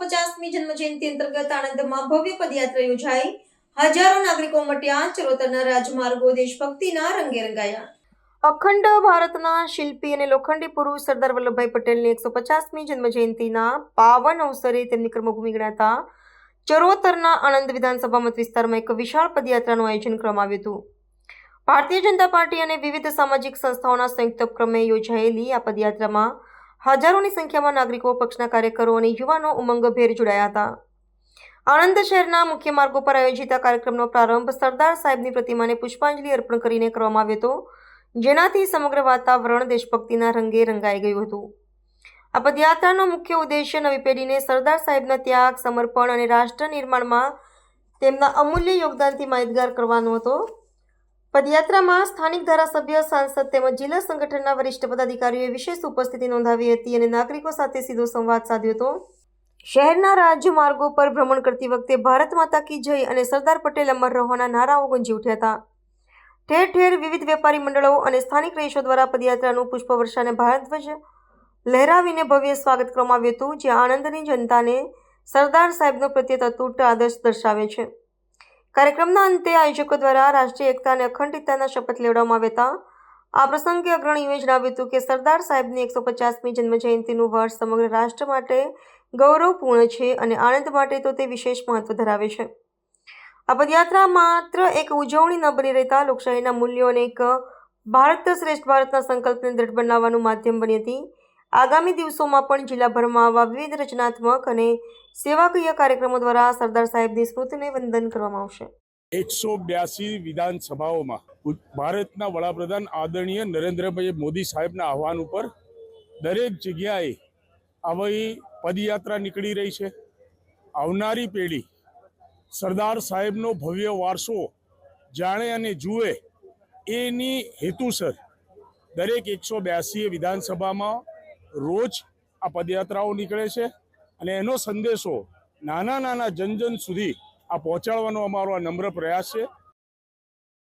પચાસમી જન્મજયંતિ અંતર્ગત આણંદમાં ભવ્ય પદયાત્રા યોજાઈ. હજારો નાગરિકો ઉમટ્યા ચરોતરના રાજમાર્ગો દેશભક્તિના રંગે રંગાયા. અખંડ ભારતના શિલ્પી અને લોખંડી પુરુષ સરદાર વલ્લભભાઈ પટેલની એકસો પચાસમી જન્મજયંતિના પાવન અવસરે તેમની કર્મભૂમિ ગણાતા ચરોતરના આણંદ વિધાનસભા મત વિસ્તારમાં એક વિશાળ પદયાત્રાનું આયોજન કરવામાં આવ્યું હતું. ભારતીય જનતા પાર્ટી અને વિવિધ સામાજિક સંસ્થાઓના સંયુક્ત ઉપક્રમે યોજાયેલી આ પદયાત્રામાં હજારોની સંખ્યામાં નાગરિકો પક્ષના કાર્યકરો અને યુવાનો ઉમંગભેર જોડાયા હતા. આણંદ શહેરના મુખ્ય માર્ગો પર આયોજિત આ કાર્યક્રમનો પ્રારંભ સરદાર સાહેબની પ્રતિમાને પુષ્પાંજલિ અર્પણ કરીને કરવામાં આવ્યો હતો, જેનાથી સમગ્ર વાતાવરણ દેશભક્તિના રંગે રંગાઈ ગયું હતું. આ પદયાત્રાનો મુખ્ય ઉદ્દેશ્ય નવી પેઢીને સરદાર સાહેબના ત્યાગ, સમર્પણ અને રાષ્ટ્ર નિર્માણમાં તેમના અમૂલ્ય યોગદાનથી માહિતગાર કરવાનો હતો. પદયાત્રામાં સ્થાનિક ધારાસભ્ય, સાંસદ તેમજ જિલ્લા સંગઠનના વરિષ્ઠ પદાધિકારીઓએ વિશેષ ઉપસ્થિતિ નોંધાવી હતી અને નાગરિકો સાથે સીધો સંવાદ સાધ્યો હતો. શહેરના રાજમાર્ગો પર ભ્રમણ કરતી વખતે ભારત માતા કી જય અને સરદાર પટેલ અમર રહોના નારાઓ ગુંજી ઉઠ્યા હતા. ઠેર ઠેર વિવિધ વેપારી મંડળો અને સ્થાનિક રહીશો દ્વારા પદયાત્રાનું પુષ્પવર્ષાને ભારતધ્વજ લહેરાવીને ભવ્ય સ્વાગત કરવામાં આવ્યું હતું જે આણંદની જનતાને સરદાર સાહેબનો પ્રત્યે તૂટ આદર્શ દર્શાવે છે. કાર્યક્રમના અંતે આયોજકો દ્વારા રાષ્ટ્રીય એકતા અને અખંડિતતાના શપથ લેવડાવવામાં આવ્યા હતા. આ પ્રસંગે અગ્રણીઓએ જણાવ્યું હતું કે સરદાર સાહેબની એકસો પચાસમી જન્મજયંતિનું વર્ષ સમગ્ર રાષ્ટ્ર માટે ગૌરવપૂર્ણ છે અને આણંદ માટે તો તે વિશેષ મહત્વ ધરાવે છે. આ પદયાત્રા માત્ર એક ઉજવણી ન બની રહેતા લોકશાહીના મૂલ્યો અને એક ભારત શ્રેષ્ઠ ભારતના સંકલ્પને દ્રઢ બનાવવાનું માધ્યમ બની હતી. આગામી દિવસોમાં પણ જિલ્લાભરમાં આવા વિવિધ રચનાત્મક અને સેવાકીય કાર્યક્રમો દ્વારા સરદાર સાહેબની સ્મૃતિને વંદન કરવામાં આવશે. એકસો બ્યાસી વિધાનસભાઓમાં ભારતના વડાપ્રધાન આદરણીય નરેન્દ્રભાઈ મોદી સાહેબના આહવાન ઉપર દરેક જગ્યાએ આવી પદયાત્રા નીકળી રહી છે. આવનારી પેઢી સરદાર સાહેબનો ભવ્ય વારસો જાણે અને જુએ એની હેતુસર દરેક એકસો બ્યાસી વિધાનસભામાં રોજ આ પદયાત્રાઓ નીકળે છે અને એનો સંદેશો નાના નાના જનજન સુધી આ પહોંચાડવાનો અમારો આ નમ્ર પ્રયાસ છે.